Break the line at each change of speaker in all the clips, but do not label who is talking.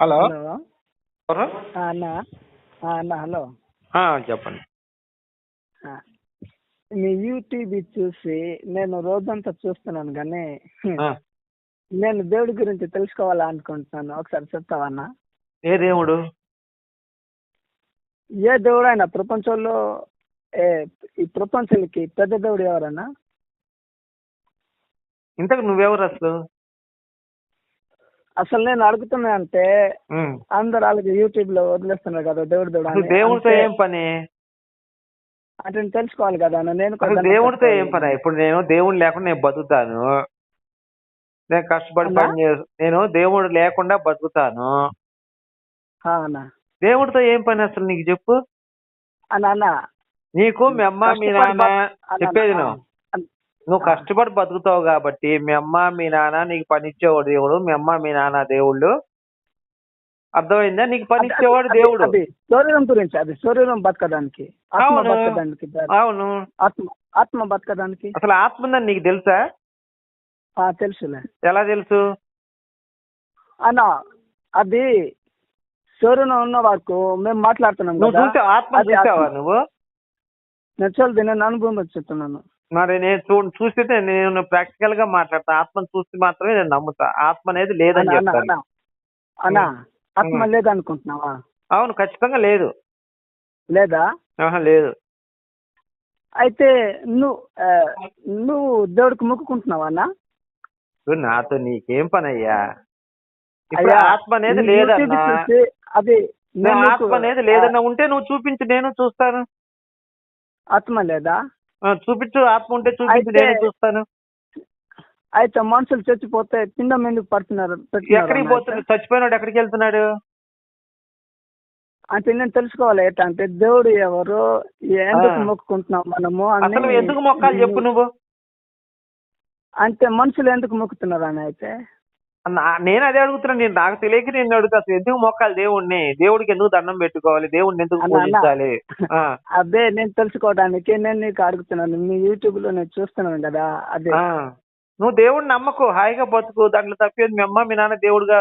Hello? ఎవరు?
అన్న. Hello.
చెప్పండి.
మీ యూట్యూబ్ చూసి నేను రోజంతా చూస్తున్నాను కానీ నేను దేవుడి గురించి తెలుసుకోవాలనుకుంటున్నాను ఒకసారి చెప్తావా అన్న?
ఏ దేవుడు?
ఏ దేవుడు అయినా ప్రపంచంలో ఏ ఈ ప్రపంచానికి పెద్ద దేవుడు ఎవరన్నా?
ఇంతకు నువ్వెవరు అసలు?
అసలు నేను అడుగుతున్నా అంటే. అందరు అలాగే యూట్యూబ్లో వదిలేస్తున్నారు కదా దేవుడు దేవుడు.
దేవుడితో ఏం పని?
అంటే తెలుసుకోవాలి కదా నేను
దేవుడితో ఏం. పని? ఇప్పుడు నేను దేవుడు లేకుండా నేను బతుకుతాను. నేను కష్టపడి? పని నేను దేవుడు లేకుండా బతుకుతాను. దేవుడితో ఏం పని అసలు నీకు చెప్పు?
అన్న
నీకు మీ అమ్మ మీ నాన్న చెప్పేది నువ్వు నువ్వు. కష్టపడి బతుకుతావు కాబట్టి మీ అమ్మ మీ నాన్న నీకు పని ఇచ్చేవాడు దేవుడు. మీ అమ్మ మీ నాన్న దేవుళ్ళు. అర్థమైందా? నీకు పని
అది-
ఇచ్చేవాడు
అది-
దేవుడు.
అది శరీరం గురించి అది శరీరం బతకడానికి ఆత్మ
అవును.
బతకడానికి
అవును.
ఆత్మ ఆత్మ బతకడానికి.
అసలు ఆత్మ ఉందని నీకు తెలుసా?
ఆ, తెలుసులే.
ఎలా తెలుసు?
అన్న అది శరీరం ఉన్న వరకు మేము మాట్లాడుతున్నాం
నువ్వు
కదా.
చూసావు ఆత్మ
అది
చూసావా
ఆత్మ.
నువ్వు?
నేను చల్ది నేను అనుభవం చెప్తున్నాను.
మరి నేను చూ చూస్తే నేను ప్రాక్టికల్గా మాట్లాడతా. ఆత్మను చూస్తే మాత్రమే నేను నమ్ముతా. ఆత్మ అనేది లేదని చెప్తాను.
అన్న. ఆత్మ. లేదనుకుంటున్నావా?
అవును ఖచ్చితంగా లేదు.
లేదా?
లేదు.
అయితే నువ్వు నువ్వు దేవుడికి మొక్కుకుంటున్నావా అన్న?
నాతో నీకేం పని అయ్యా ఆత్మ అనేది లేదన్నా.
చూసి అది
ఆత్మ అనేది లేదన్నా ఉంటే నువ్వు చూపించు నేను చూస్తాను.
ఆత్మ లేదా?
చూపించు ఆత్మ ఉంటే చూపించు
అయితే-
నేను చూస్తాను.
అయితే మనుషులు చచ్చిపోతే పిండం ఎందుకు పడుతున్నారు?
ఎక్కడికి పోతున్నాడు చచ్చిపోయినాడు ఎక్కడికి వెళ్తున్నాడు?
అంటే నేను తెలుసుకోవాలి ఎట్లా అంటే దేవుడు ఎవరు? ఎందుకు. మొక్కుకుంటున్నాం మనము?
అసలు ఎందుకు మొక్కాలి? చెప్పు నువ్వు.
అంటే మనుషులు ఎందుకు మొక్కుతున్నారు అని అయితే?
నేను అదే అడుగుతున్నా నేను నాకు తెలియక నేను అడుగుతా అసలు ఎందుకు మొక్కాలి దేవుణ్ణి? దేవుడికి ఎందుకు దండం పెట్టుకోవాలి? దేవుడిని ఎందుకు. పూజించాలి?
అదే నేను తెలుసుకోవడానికి నేను నీకు అడుగుతున్నాను. మీ యూట్యూబ్లో నేను చూస్తున్నాను కదా అదే.
నువ్వు దేవుడిని నమ్మకు హాయిగా బతుకు దాంట్లో తప్పేది మీ అమ్మ మీ నాన్న దేవుడుగా.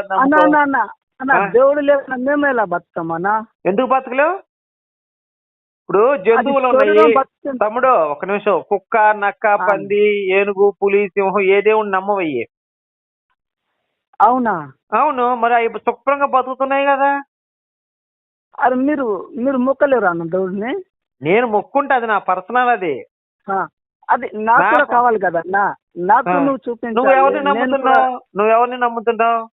దేవుడు లేకుండా మేము ఎలా బతుకుతాం అన్న?
ఎందుకు బతకలేవు? ఇప్పుడు జంతువులు ఉన్నాయి. తమ్ముడు ఒక నిమిషం. కుక్క నక్క. పంది ఏనుగు పులి సింహం ఏ దేవుడిని నమ్మవయ్యి?
అవునా?
అవును మరి అవి శుభ్రంగా బతుకుతున్నాయి కదా.
అది మీరు మీరు మొక్కలేరు అన్న దేవుడిని?
నేను మొక్కుంటే అది నా పర్సనల్ అది.
అది నాకు కూడా కావాలి కదా అన్న. నాకు. నువ్వు చూపించాలి.
నువ్వు ఎవరిని నమ్ముతున్నావు? నువ్వు ఎవరిని నమ్ముతున్నావు?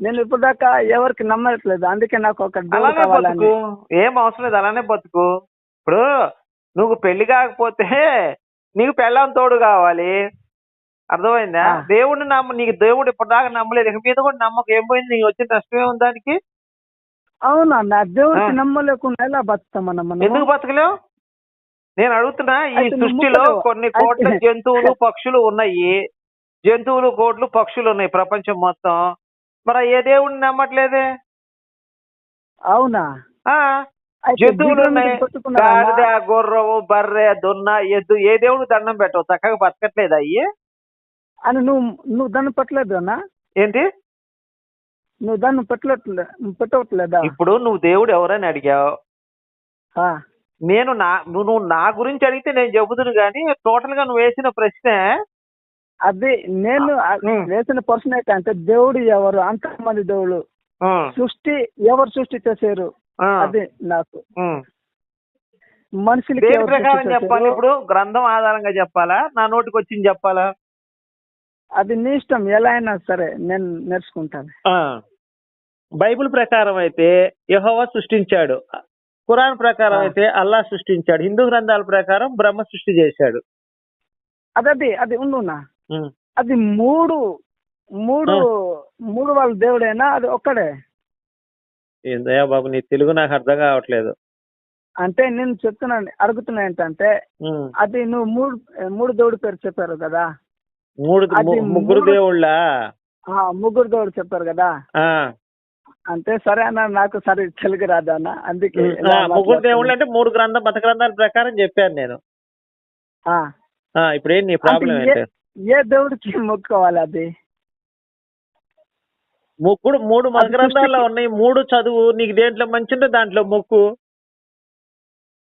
నేను ఇప్పుడు దాకా ఎవరికి నమ్మట్లేదు. అందుకే నాకు ఒక
అలానే బతుకు. ఏం అవసరం లేదు అలానే బతుకు. ఇప్పుడు నువ్వు పెళ్ళి కాకపోతే నీకు పెళ్ళం తోడు కావాలి. అర్థమైందా. దేవుడిని నమ్మ నీకు దేవుడు ఇప్పటిదాకా నమ్మలేదు. ఇక మీద కూడా నమ్మకం. ఏం పోయింది? నీకు వచ్చిన నష్టమే ఉంది దానికి?
అవునా దేవుడికి. నమ్మలేకుండా ఎలా మనం?
ఎందుకు బతకలేవు? నేను అడుగుతున్నా ఈ సృష్టిలో. కొన్ని కోట్ల జంతువులు పక్షులు ఉన్నాయి. జంతువులు కోట్లు పక్షులు ఉన్నాయి ప్రపంచం మొత్తం. మరి ఏ దేవుడిని నమ్మట్లేదే?
అవునా?
జంతువులు ఉన్నాయి? గాడిద గుర్రము బర్రె దున్న ఎద్దు. ఏ దేవుడు దండం పెట్టవు? చక్కగా బతకట్లేదు అయ్యి?
అని నువ్వు నువ్వు దాన్ని పెట్టలేదు అన్న
ఏంటి?
నువ్వు దాన్ని పెట్టట్లే పెట్టవట్లేదా?
ఇప్పుడు నువ్వు దేవుడు ఎవరని అడిగావు?
ఆ.
నేను నా నువ్వు నా గురించి అడిగితే నేను చెబుతును కానీ టోటల్గా నువ్వు వేసిన ప్రశ్న
అది నేను. వేసిన పర్సన్ అయితే అంటే దేవుడు ఎవరు అంతమంది దేవుడు సృష్టి ఎవరు సృష్టి చేశారు? అది నాకు. ఎవరు
ప్రకారం చెప్పాలి? ఇప్పుడు? గ్రంథం ఆధారంగా చెప్పాలా? నా నోటికి వచ్చింది చెప్పాలా?
అది నీ ఇష్టం. ఎలా అయినా సరే నేను నేర్చుకుంటాను.
బైబిల్ ప్రకారం అయితే యెహోవా సృష్టించాడు. ఖురాన్ ప్రకారం. అయితే అల్లా సృష్టించాడు. హిందూ గ్రంథాల ప్రకారం బ్రహ్మ సృష్టి చేశాడు.
అది అది ఉండునా. అది మూడు మూడు మూడు వాళ్ళ దేవుడేనా? అది ఒక్కడే?
ఏందయ్యా బాబు నీ తెలుగు నాకు అర్థం కావట్లేదు.
అంటే నేను చెప్తున్నాను అడుగుతున్నా ఏంటంటే. అది నువ్వు మూడు మూడు దేవుడి పేరు చెప్పారు కదా?
మూడు ముగ్గురు దేవుళ్ళ?
ఆ ముగ్గురు దేవుడు చెప్పారు కదా? అంటే సరే అన్న నాకు సరే తెలుగు రాదా అన్న అందుకే
ముగ్గురు దేవుళ్ళు. అంటే మూడు గ్రంథం మత గ్రంథాల ప్రకారం చెప్పాను నేను. ఇప్పుడు ఏంటి ప్రాబ్లం
ఏ దేవుడికి మొక్కుకోవాలి అది?
ముగ్గురు మూడు మత గ్రంథాల్లో ఉన్నాయి మూడు చదువు నీకు దేంట్లో మంచి ఉంటే దాంట్లో మొక్కు.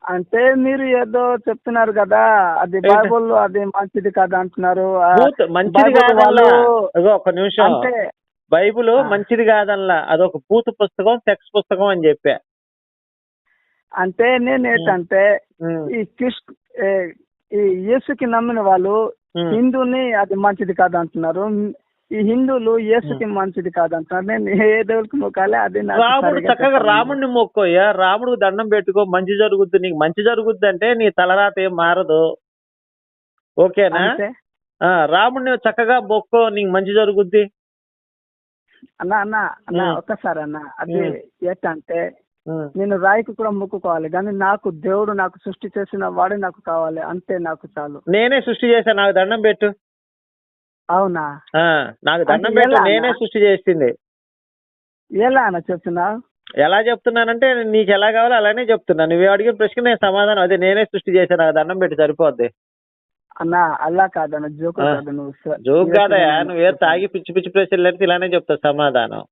అంటే మీరు ఏదో చెప్తున్నారు కదా అది? బైబుల్ అది మంచిది కదా అంటున్నారు.
మంచిది కాదల్లా ఒక నిమిషం.
అంటే
బైబిల్. మంచిది కాదల్లా అదొక పూత పుస్తకం సెక్స్ పుస్తకం అని చెప్పా.
అంటే నేను ఏంటంటే ఈ ఏ, ఈ యేసుకి నమ్మిన వాళ్ళు. హిందూని అది మంచిది కాదు అంటున్నారు. ఈ హిందువులు యేసుకి మంచిది కాదు అంటున్నారు నేను ఏ దేవుడికి మొక్కాలి అది
రాముడు చక్కగా. రాముడిని మొక్కోయ్యా? రాముడికి దండం పెట్టుకో మంచి జరుగుద్ది నీకు. మంచి జరుగుద్ది అంటే నీ తలరాత ఏం మారదు. ఓకేనా? రాముడిని చక్కగా మొక్కో నీకు మంచి జరుగుద్ది.
అన్న అన్న అన్న
ఉమ్.
ఒక్కసారి అన్న. అది
ఉమ్.
ఏంటంటే
ఉమ్.
నేను రాయికి కూడా మొక్కుకోవాలి. కానీ నాకు దేవుడు నాకు సృష్టి చేసిన వాడే నాకు కావాలి. అంతే నాకు చాలు.
నేనే సృష్టి చేశాను నాకు దండం పెట్టు.
అవునా?
నాకు దండం పెట్టు నేనే? సృష్టి చేసింది.
ఎలా అన్న చెప్తున్నావు?
ఎలా చెప్తున్నానంటే నీకు ఎలా కావాలో అలానే చెప్తున్నా. నువ్వు అడిగిన ప్రశ్న నేను సమాధానం అదే నేనే సృష్టి చేశాను నాకు దండం పెట్టి సరిపోద్ది.
అన్న అలా కాదన్న జోకు. కాదు నువ్వు
జోక్ కాదయా నువ్వు తాగి పిచ్చి పిచ్చి ప్రశ్నలు అడిగితే ఇలానే చెప్తావు సమాధానం.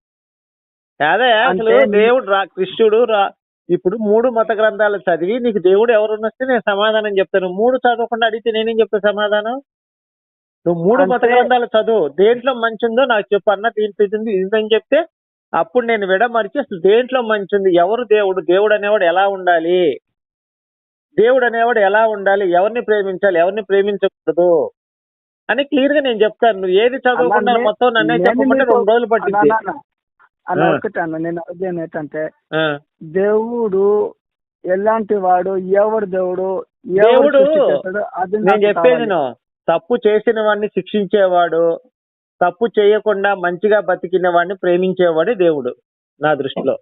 కాదయా అసలు దేవుడు రా కృష్ణుడు రా ఇప్పుడు మూడు మత గ్రంథాలు చదివి నీకు దేవుడు ఎవరు వస్తే నేను సమాధానం చెప్తాను. మూడు చదవకుండా అడిగితే నేనేం చెప్తా సమాధానం? నువ్వు మూడు మత గ్రంథాలు చదువు. దేంట్లో మంచి ఉందో నాకు చెప్పు అన్న దీంట్లో ఇది ఉంది, ఇది ఉందని చెప్తే అప్పుడు నేను విడమరిచి అసలు దేంట్లో మంచి ఉంది ఎవరు దేవుడు? దేవుడు అనేవాడు ఎలా ఉండాలి? దేవుడు అనేవాడు ఎలా ఉండాలి? ఎవరిని ప్రేమించాలి? ఎవరిని ప్రేమించకూడదు? అని క్లియర్గా నేను చెప్తాను. నువ్వు ఏది చదవకుండా మొత్తం నన్నే
నేను
చెప్పమంటే రెండు రోజులు పట్టింది ఆ.
ఒకటి అన్న నేను అడిగేది ఏంటంటే. దేవుడు ఎలాంటి వాడు? ఎవడు దేవుడు?
దేవుడు, నేను చెప్పేది. తప్పు చేసిన వాడిని శిక్షించేవాడు తప్పు చేయకుండా మంచిగా బతికిన వాడిని ప్రేమించేవాడే దేవుడు నా దృష్టిలో.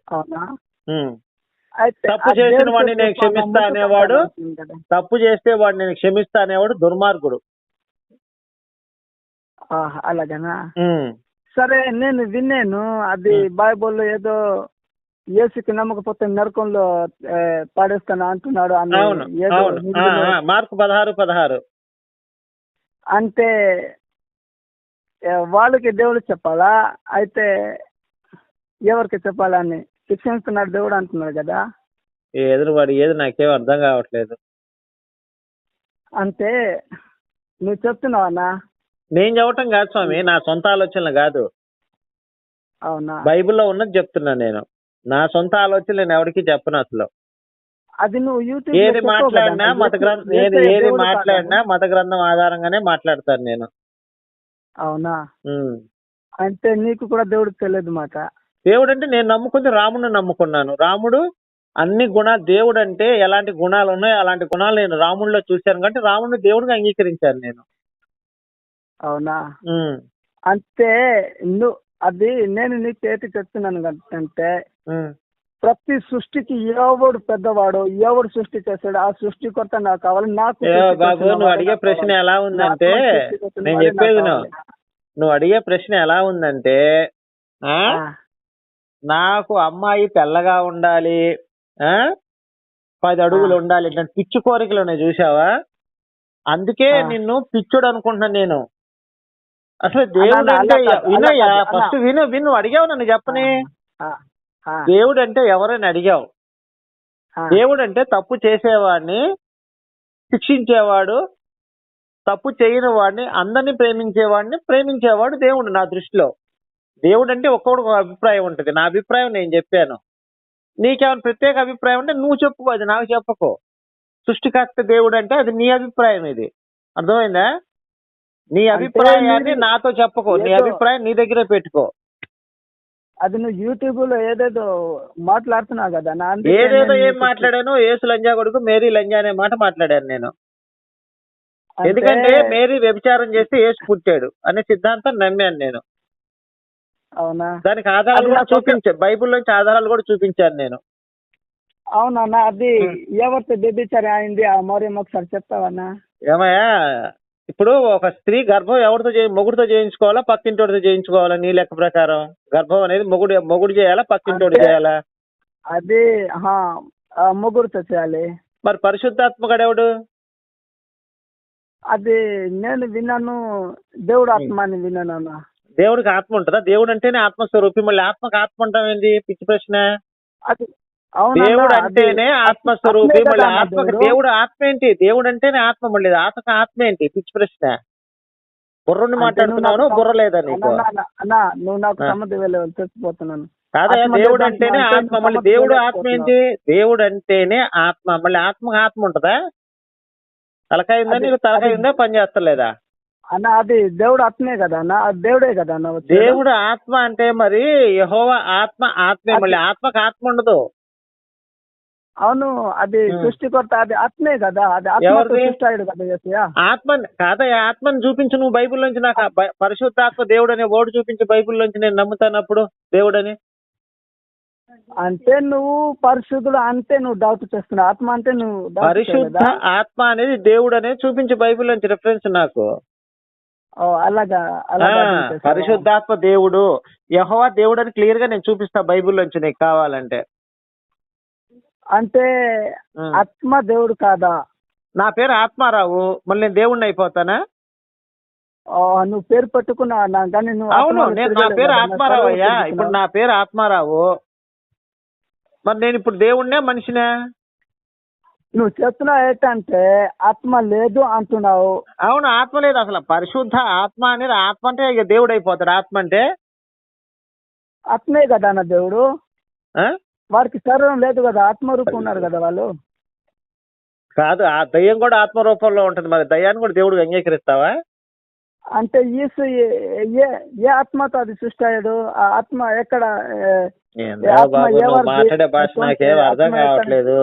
తప్పు చేసిన వాడిని నేను
అన్న,
క్షమిస్తా అనేవాడు. తప్పు చేస్తే వాడిని నేను క్షమిస్తా అనేవాడు దుర్మార్గుడు.
అలాగనా. సరే నేను విన్నాను అది. బైబుల్లో ఏదో యేసుకి నమ్మకపోతే నరకంలో పడేస్తాను అంటున్నాడు అని
అవును
ఏదో
అవును. ఆ,
హిందీలో-
ఆ, మార్కు పదహారు పదహారు.
అంటే వాళ్ళకి దేవుడు చెప్పాలా? అయితే ఎవరికి చెప్పాలని? శిక్షిస్తున్నాడు దేవుడు అంటున్నాడు కదా?
ఏదో వాడు ఏది నాకేం అర్థం కావట్లేదు.
అంటే నువ్వు చెప్తున్నావన్నా
నేను చెప్పటం కాదు స్వామి నా సొంత ఆలోచనలు కాదు.
అవునా?
బైబిల్లో ఉన్నది చెప్తున్నా నేను. నా సొంత ఆలోచనలు నేను ఎవరికి చెప్పను అసలు.
అది నువ్వు యూట్యూబ్
ఏది మాట్లాడినా మత గ్రంథం ఏది ఏది మాట్లాడినా మత గ్రంథం ఆధారంగానే మాట్లాడతాను నేను.
అవునా. అంటే నీకు కూడా దేవుడికి తెలియదు మాట.
దేవుడు అంటే నేను నమ్ముకుంది రాముడిని నమ్ముకున్నాను. రాముడు అన్ని గుణాలు దేవుడు అంటే ఎలాంటి గుణాలు ఉన్నాయో అలాంటి గుణాలు నేను రాముడిలో చూశాను కాబట్టి రాముడిని దేవుడిగా అంగీకరించాను నేను.
అవునా. అంటే నువ్వు అది నేను నీకు ఏంటి చెప్తున్నాను అంటే. ప్రతి సృష్టికి ఎవడు పెద్దవాడు ఎవడు సృష్టి చేస్తాడు ఆ సృష్టికర్త నాకు కావాలి. నాకు సృష్టి
బాబు నువ్వు అడిగే ప్రశ్న. ఎలా ఉందంటే
సృష్టి
నేను చెప్పేది నువ్వు. అడిగే ప్రశ్న ఎలా ఉందంటే నాకు అమ్మాయి తెల్లగా ఉండాలి ఆ? పది అడుగులు. ఉండాలి పిచ్చి కోరికలు ఉన్నాయి చూసావా అందుకే. నిన్ను పిచ్చుడు అనుకుంటున్నాను నేను. అసలు దేవుడు అంటే వినయ్యా. ఫస్ట్ విను విను అడిగావు నన్ను చెప్పని. దేవుడు అంటే ఎవరని అడిగావు? దేవుడు అంటే తప్పు చేసేవాడిని శిక్షించేవాడు తప్పు చేయని వాడిని అందరినీ ప్రేమించేవాడిని ప్రేమించేవాడు దేవుడు నా దృష్టిలో. దేవుడు అంటే ఒక్కొక్కడు ఒక అభిప్రాయం ఉంటుంది. నా అభిప్రాయం నేను చెప్పాను. నీకేమైనా ప్రత్యేక అభిప్రాయం అంటే నువ్వు చెప్పుకో అది నాకు చెప్పకో. సృష్టికర్త దేవుడు అంటే అది నీ అభిప్రాయం ఇది. అర్థమైందా? నీ అభిప్రాయాన్ని నాతో చెప్పకో. నీ అభిప్రాయం నీ దగ్గరే పెట్టుకో.
అది నువ్వు యూట్యూబ్లో ఏదేదో మాట్లాడుతున్నావు కదా నా అందుకే
ఏదేదో
నేను
ఏం
నీకు-
మాట్లాడాను ఏసు లంజా కొడుకు మేరీ లంజా అనే మాట మాట్లాడాను నేను.
అంటే-
ఎందుకంటే మేరీ వ్యభిచారం చేస్తే యేసు పుట్టాడు అనే సిద్ధాంతం నమ్మాను నేను.
అవునా?
దానికి ఆధారాలు
అది
కూడా
నాకు ఒక-
చూపించాను బైబిల్ నుంచి ఆధారాలు కూడా చూపించాను నేను.
అవునన్నా అది. ఎవరితో బెదిరించారు అయింది ఆ మౌర్యం ఒకసారి చెప్తావన్నా
ఏమయ్యా ఇప్పుడు ఒక స్త్రీ గర్భం ఎవరితో చేయి మొగుడితో చేయించుకోవాలా పక్కింటోడితో చేయించుకోవాలా నీ లెక్క ప్రకారం? గర్భం అనేది మొగుడు మొగుడు చేయాలా పక్కింటోడు చేయాలా?
అది ముగ్గురుతో చేయాలి.
మరి పరిశుద్ధాత్మకుడు ఎవడు?
అది నేను విన్నాను దేవుడు ఆత్మ అని విన్నాను అన్న.
దేవుడికి ఆత్మ ఉంటుందా? దేవుడు అంటేనే ఆత్మస్వరూపి. మళ్ళీ ఆత్మకు ఆత్మ ఏంది? పిచ్చి ప్రశ్న.
అది
దేవుడు అంటేనే ఆత్మస్వరూపి
ఆత్మే
మళ్ళీ
కదా
ఆత్మకు
దేవుడు.
ఆత్మ ఏంటి? దేవుడు అంటేనే ఆత్మ మళ్ళీ ఆత్మకు ఆత్మ ఏంటి? పిచ్చి ప్రశ్న. బుర్రుని మాట్లాడుతున్నాను బుర్ర లేదా
అన్న,
నీకు?
అన్న, అన్న, అన్న నువ్వు నాకు
ఆ.
సమ్మతి వెళ్ళి తెచ్చిపోతున్నాను
కాదయ్యా
ఆత్మ
దేవుడు అంటేనే
అంటే
ఆత్మ మళ్ళీ దేవుడు ఆత్మ ఏంటి? దేవుడు అంటేనే ఆత్మ మళ్ళీ ఆత్మకు ఆత్మ ఉంటదా? తలకాయ ఉందా
అది-
నీకు? తలకాయ
అది-
ఉందా? పని చేస్తలేదా?
అన్న అది దేవుడు ఆత్మే కదా అన్న దేవుడే కదా అన్న.
దేవుడు ఆత్మ అంటే మరి యహోవ ఆత్మ ఆత్మే మళ్ళీ ఆత్మకు ఆత్మ ఉండదు.
అవును అది. సృష్టికర్త అది ఆత్మే కదా అది అయ్యాడు కదా.
ఆత్మ కాదయ్యా ఆత్మని చూపించు నువ్వు బైబిల్ నుంచి నాకు పరిశుద్ధాత్మ దేవుడు అనే ఓడు చూపించి బైబిల్ నుంచి నేను నమ్ముతానప్పుడు దేవుడని
అంటే నువ్వు పరిశుద్ధుడు అంటే నువ్వు డౌట్ చేస్తున్నావు ఆత్మ అంటే నువ్వు
పరిశుద్ధ? ఆత్మ అనేది దేవుడు అనేది చూపించి బైబిల్ నుంచి రిఫరెన్స్ నాకు
అలాగా?
పరిశుద్ధాత్మ దేవుడు యహోవా దేవుడు అని క్లియర్గా నేను చూపిస్తా బైబిల్ నుంచి నీకు కావాలంటే
అంటే. ఆత్మ దేవుడు కాదా?
నా పేరు ఆత్మారావు. మళ్ళీ నేను దేవుణ్ణి అయిపోతానా?
నువ్వు పేరు పెట్టుకున్నా నా- కానీ నువ్వు
అవును నేను నా పేరు
నా
ఆత్మారావు అయ్యా. ఇప్పుడు నా పేరు ఆత్మారావు. మరి నేను ఇప్పుడు దేవుణ్ణే మనిషినే?
నువ్వు చెప్తున్నావు ఏంటంటే ఆత్మ లేదు అంటున్నావు.
అవును ఆత్మ లేదు అసలు. పరిశుద్ధ ఆత్మ అనేది ఆత్మ అంటే ఇక దేవుడు అయిపోతాడు. ఆత్మ అంటే?
ఆత్మే కదా అన్న దేవుడు.
ఆ?
వారికి శరీరం లేదు కదా ఆత్మ రూపం ఉన్నారు కదా వాళ్ళు?
కాదు ఆ దయ్యం కూడా ఆత్మ రూపంలో ఉంటుంది. మరి దయ్యాన్ని కూడా దేవుడు అంగీకరిస్తావా?
అంటే ఈసు ఏ- ఏ ఆత్మతో అది సృష్టి అయ్యాడు ఆ ఆత్మ ఎక్కడ?
మాట్లాడే భాష నాకేం అర్థం కావట్లేదు?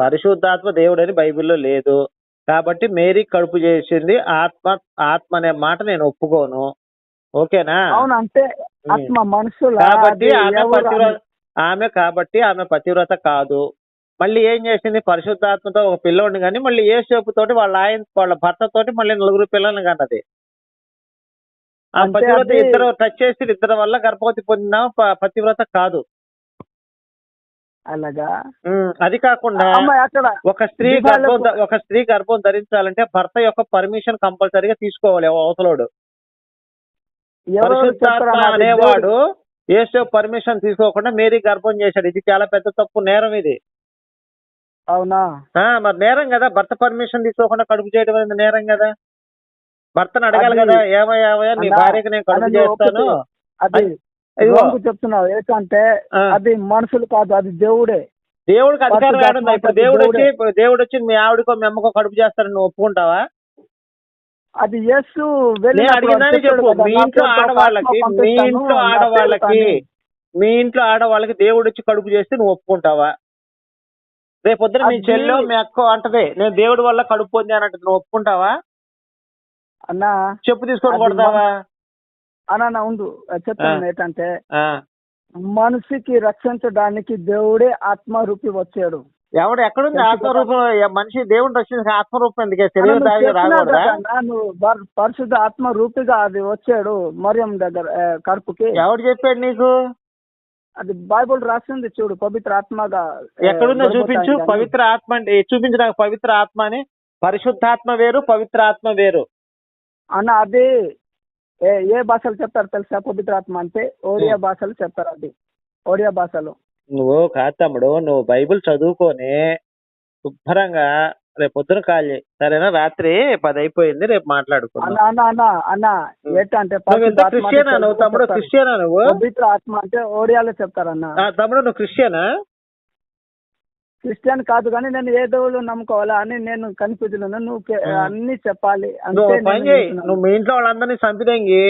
పరిశుద్ధాత్మ దేవుడు అని బైబిల్లో లేదు. కాబట్టి మేరీ కడుపు చేసింది ఆత్మ ఆత్మ అనే మాట నేను ఒప్పుకోను. ఓకేనా?
అవును అంటే ఆత్మ మనుషుల?
కాబట్టి ఆమె ఆమె కాబట్టి ఆమె పతివ్రత కాదు. మళ్ళీ ఏం చేసింది? పరిశుద్ధాత్మతో ఒక పిల్లోడిని కానీ మళ్ళీ ఏ తోటి వాళ్ళ ఆయన వాళ్ళ భర్త తోటి మళ్ళీ నలుగురు పిల్లల్ని కన్నది. ఆ పతివ్రత ఇద్దరు టచ్ చేసి ఇద్దరు వల్ల గర్భవతి పొందిన పతివ్రత కాదు.
అలాగా?
అది కాకుండా ఒక స్త్రీ గర్భం ఒక స్త్రీ గర్భం ధరించాలంటే భర్త యొక్క పర్మిషన్ కంపల్సరీగా తీసుకోవాలి అవతలోడు. పరిశుద్ధాత్మ అనేవాడు ఏసో పర్మిషన్ తీసుకోకుండా మేరీ గర్భం చేశాడు. ఇది చాలా పెద్ద తప్పు నేరం ఇది.
అవునా?
మరి నేరం కదా. భర్త పర్మిషన్ తీసుకోకుండా కడుపు చేయడం అనేది నేరం కదా. భర్తను అడగాలి కదా ఏమయ్యా ఏమయ్యా నీ భార్యకి నేను కడుపు చేస్తాను.
అది చెప్తున్నావు ఏంటంటే అది మనుషులు కాదు అది దేవుడే.
దేవుడికి అధికారం ఇప్పుడు దేవుడు వచ్చి
దేవుడు.
వచ్చి మీ ఆవిడకో మీ అమ్మకో కడుపు చేస్తారని నువ్వు ఒప్పుకుంటావా?
అది యేసు
చెప్పు.
కదా,
మీ ఇంట్లో ఆడవాళ్ళకి మీ ఇంట్లో ఆడవాళ్ళకి మీ ఇంట్లో ఆడవాళ్ళకి దేవుడు వచ్చి కడుపు చేస్తే నువ్వు ఒప్పుకుంటావా? రేపొద్దున మీ చెల్లో మీ అక్క అంటది నేను దేవుడి వల్ల కడుపు పొందానంటే నువ్వు ఒప్పుకుంటావా?
అన్నా
చెప్పు తీసుకొని కొడతావా?
అన్నా ఉండు. చెప్తాను ఏంటంటే. మనిషికి రక్షించడానికి దేవుడే ఆత్మరూపి వచ్చాడు.
ఎవడు ఎక్కడుంది? ఆత్మరూపం మనిషి దేవుని రక్షించిన ఆత్మరూపం ఎందుకే? శరీరం దాగి రాకూడదా?
పరిశుద్ధ ఆత్మ రూపిగా అది వచ్చాడు మరియం దగ్గర కడుపుకి.
ఎవడు చెప్పాడు నీకు?
అది బైబుల్ రాసింది చూడు పవిత్ర ఆత్మగా
ఎక్కడుందో చూపించు. పవిత్ర ఆత్మ అంటే చూపించు నాకు పవిత్ర ఆత్మ అని పరిశుద్ధాత్మ వేరు పవిత్ర ఆత్మ వేరు.
అన్న అది ఏ ఏ భాషలు చెప్తారు తెలుసా? పవిత్ర ఆత్మ అంటే ఒడియా భాషలు చెప్తారు అది. ఒడియా భాషలో.
నువ్వు కాదు తమ్ముడు నువ్వు బైబిల్ చదువుకొని శుభ్రంగా రేపు పొద్దున కాల్ చేయి. సరేనా? రాత్రి పది అయిపోయింది రేపు మాట్లాడుకుందాం.
అన్న అన్న అన్న
ఉం.
ఏంటంటే
నువ్వు
పరిశుద్ధ
ఎంత
ఆత్మ అంటే
క్రిస్టియనా నువ్వు
తెలుగులో
తమ్ముడు. క్రిస్టియనా నువ్వు?
పవిత్ర ఆత్మ అంటే ఒడియాలో చెప్తారన్న.
ఆ, తమ్ముడు నువ్వు క్రిస్టియనా?
క్రిస్టియన్ కాదు కానీ నేను ఏ దేవుళ్ళు నమ్ముకోవాలా అని నేను కన్ఫ్యూజన్ ఉన్నాను. నువ్వు కే-. అన్ని చెప్పాలి.
నువ్వు
అంతే
పని
నేను
చేయి.
చేస్తున్నాను.
నువ్వు మీ ఇంట్లో వాళ్ళందరినీ చంపిదెంగి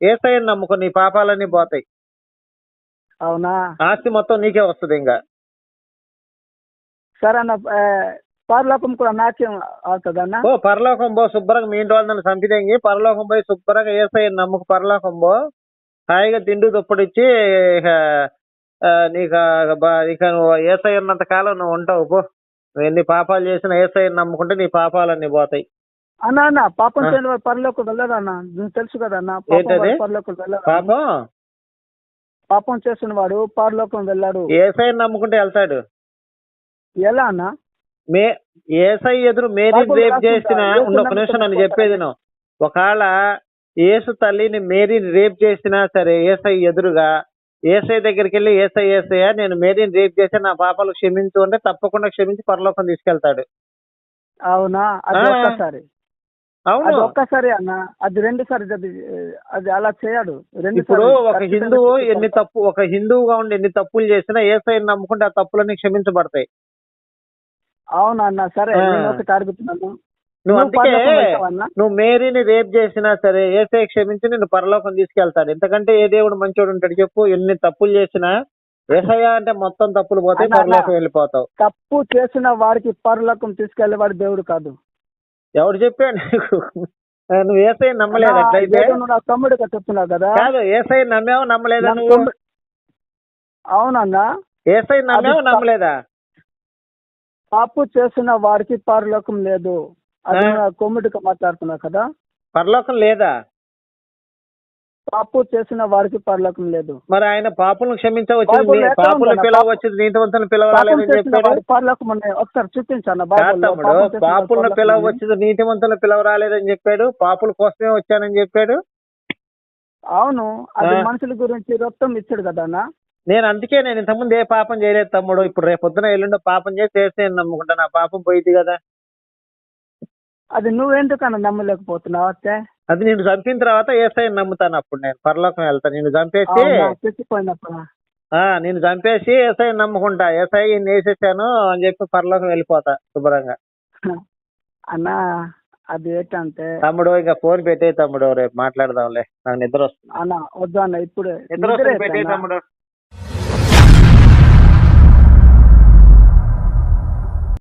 ఏసయ్యని నమ్ముకో నీ పాపాలన్నీ పోతాయి.
అవునా?
ఆస్తి మొత్తం నీకే వస్తుంది ఇంకా
సరే అన్న పరలోకం కూడా నాకేం అవుతుందన్న
ఓ పరలోకం పో శుభ్రంగా మీ ఇంటి వాళ్ళని చంపిదెంగి పరలోకం పోయి శుభ్రంగా ఏసయ్యని నమ్ముకు పరలోకం పో హాయిగా తిండి దుప్పటిచ్చి నీకు ఇక నువ్వు ఏసై ఉన్నంత కాలం నువ్వు ఉంటావు పో. నువ్వు ఎన్ని పాపాలు చేసినా ఏసయ్యని నమ్ముకుంటే నీ పాపాలన్నీ పోతాయి.
అన్న అన్న పాపం. చేయని వాడు పరలోకం వెళ్ళరు అన్న నీకు తెలుసు కదా అన్న పాపం పరలోకం వెళ్ళరు.
పాపం?
పాపం చేసిన వాడు పరలోకం వెళ్ళాడు.
ఏసైని నమ్ముకుంటే వెళ్తాడు.
ఎలా అన్న?
మే ఏసై ఎదురు మేరీ రేప్? చేసిన ఒక నిమిషం
పోతాడా?
చెప్పేది ఒకవేళ యేసు తల్లిని మేరీని రేప్ చేసినా సరే ఏసై ఎదురుగా ఏసై దగ్గరికి వెళ్ళి ఏసై ఏసయ్య నేను మేరీని రేప్ చేసి నా పాపాలు క్షమించు అంటే తప్పకుండా క్షమించి పరలోకం తీసుకెళ్తాడు.
అవునా? అది
అవును.
ఒక్కసారి అన్న అది రెండు సారి అది అలా చేయడు. రెండు
ఇప్పుడు ఒక హిందువు. ఎన్ని తప్పు ఒక హిందువుగా ఉండి ఎన్ని తప్పులు చేసినా ఏసైని నమ్ముకుంటే ఆ తప్పులన్నీ క్షమించబడతాయి.
అవునా అన్న సరే. నేను ఒకటి అడుగుతున్నాను.
నువ్వు
నువ్వు
అందుకే మేరీని రేప్ చేసినా సరే ఏసై క్షమించి నిన్ను పరలోకం తీసుకెళ్తాడు. ఎందుకంటే ఏ దేవుడు మంచోడు ఉంటాడు చెప్పు ఎన్ని తప్పులు చేసినా ఏసయ్య అంటే మొత్తం తప్పులు
అన్నా.
పరలోకం వెళ్ళిపోతావు.
తప్పు చేసిన వాడికి పరలోకం తీసుకెళ్ళేవాడు దేవుడు కాదు.
ఎవడు చెప్పాడు నీకు? నువ్వు ఏసై నమ్మలేదు అట్లయితే
నా తమ్ముడిగా చెప్తున్నావు కదా.
కాదు ఏసై నమ్మావు నమ్మలేదా నువ్వు?
తమ్ముడు- అవునన్నా.
ఏసై నమ్మావు నమ్మలేదా?
తప్పు చేసిన వాడికి పరలోకం లేదు. అది కొమ్ముడిగా మాట్లాడుతున్నావు కదా.
పరలోకం లేదా?
తప్పు చేసిన వాడికి పరలోకం లేదు.
మరి ఆయన పాపులను క్షమించవచ్చు
ఉందన్న?
పిలవచ్చు నీతివంతులను
పాపం
పిలవరాలేదని
పరలోకం ఉన్నాయి. ఒకసారి చూపించాను పాపం
పాపులను. పిలవచ్చు నీతివంతులను పిలవరాలేదని చెప్పాడు. పాపుల కోసమే వచ్చానని చెప్పాడు.
అవును అది. మనుషుల గురించి రక్తం ఇచ్చాడు కదా అన్న?
నేను అందుకే నేను ఇంతకుముందు ఏ పాపం చేయలేదు తమ్ముడు. ఇప్పుడు రేపు పొద్దున ఎల్లుండో పాపం చేసి చేస్తే నమ్ముకుంటా. నా పాపం పోయింది కదా.
అది నువ్వెందుకన్నా నమ్మలేకపోతున్నావు అత్తే?
అది నేను చంపిన తర్వాత ఏసై నమ్ముతాను అప్పుడు నేను. పరలోకం వెళ్తాను నేను చంపేసి నేను చంపేసి ఏసై నమ్ముకుంటా. ఏసై ఈయన్ని వేసేసాను అని చెప్పి పరలోకం వెళ్ళిపోతా శుభ్రంగా.
అన్నా అది ఏంటంటే
తమ్ముడు ఇంకా ఫోన్ పెట్టే తమ్ముడు రేపు మాట్లాడదాంలే. నాకు నిద్ర వస్తుంది.
అన్న వద్దు అన్న ఇప్పుడు.
నిద్ర వస్తుంది పెట్టే తమ్ముడు.